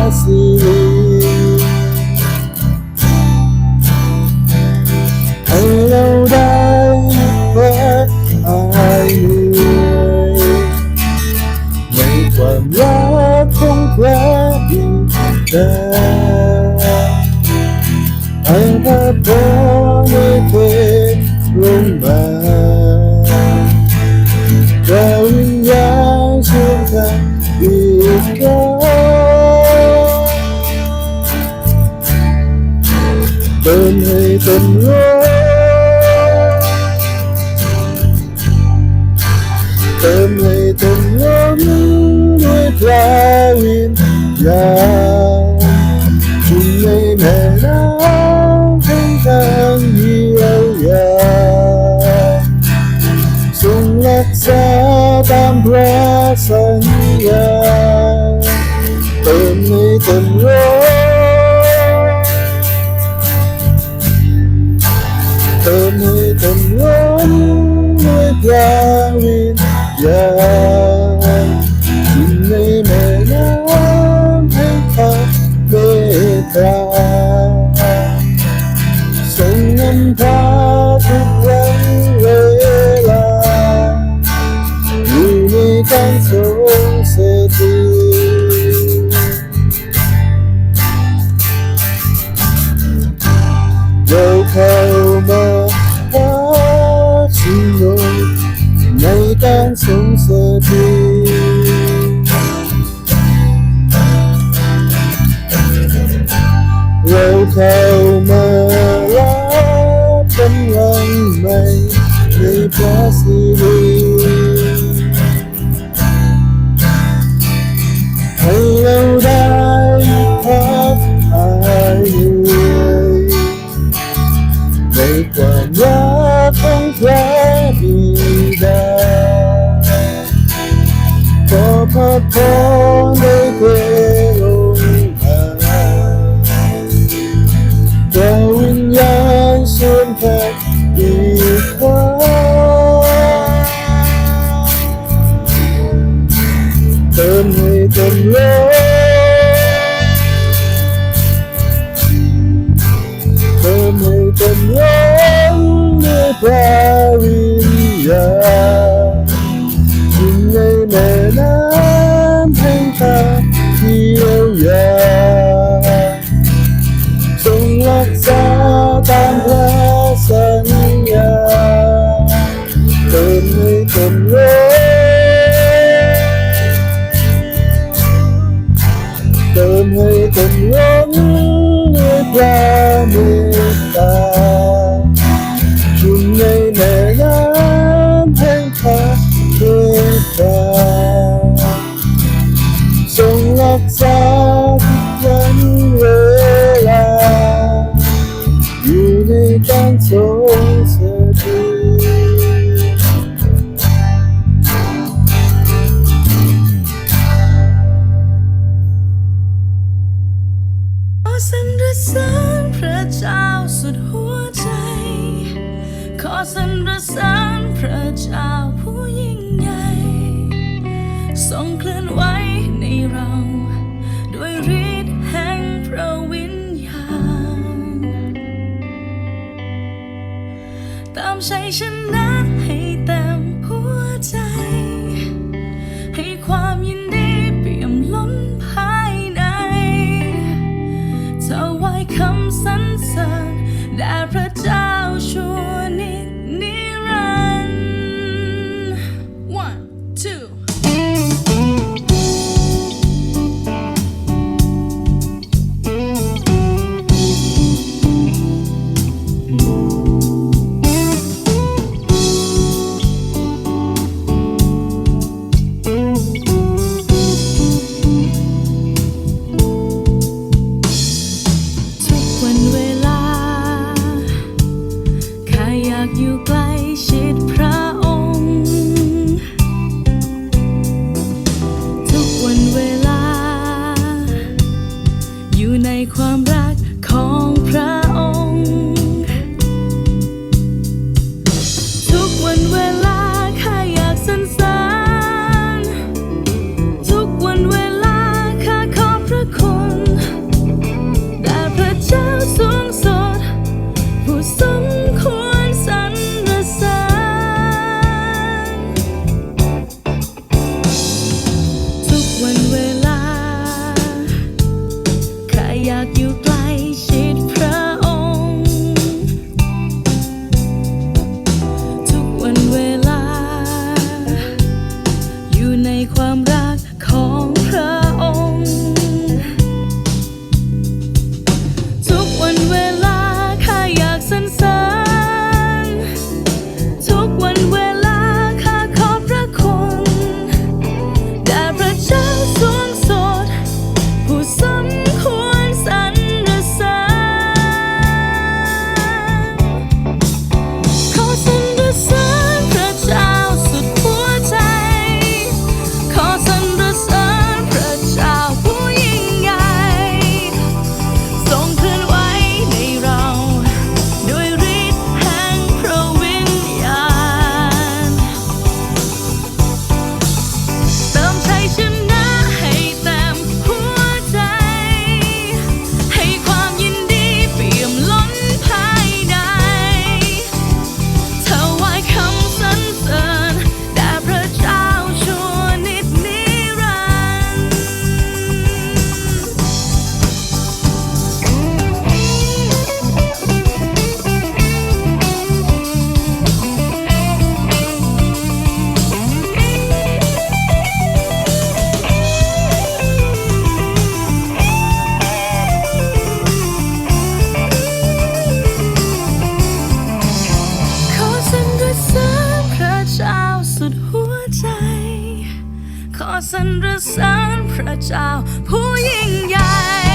Brasil. Anh lâu đây với ai người Ngày cảm giác không quá bình tĩnh Anh đã bỏ nơi về cơn mưa. Cơn ngày từng ngắm nuôi flowing down chúng ngày hè nắng thanh thang nhiều nhà sung lạc xa, tam ra xanh nhà cơn ngày từng ngắm Yahweh, Yahweh. เข้ามาแล้วเป็นไรไหมในพระสิริ ธอทรงรักษาทุกวันเวลา อยู่ในการทรงเสด็จสรรเสริญพระเจ้าสุดหัวใจ ขอสรรเสริญพระเจ้า ทรงเคลื่อนไหวในเรา ด้วยฤทธิ์แห่งพระวิญญาณ ตามใจยชนะให้เต็มหัวใจ ให้ความยินดีเปี่ยมล้นภายในถวายคำสรรเสริญแด่พระ you got. อสรรเสริญพระเจ้าผู้ยิ่งใหญ่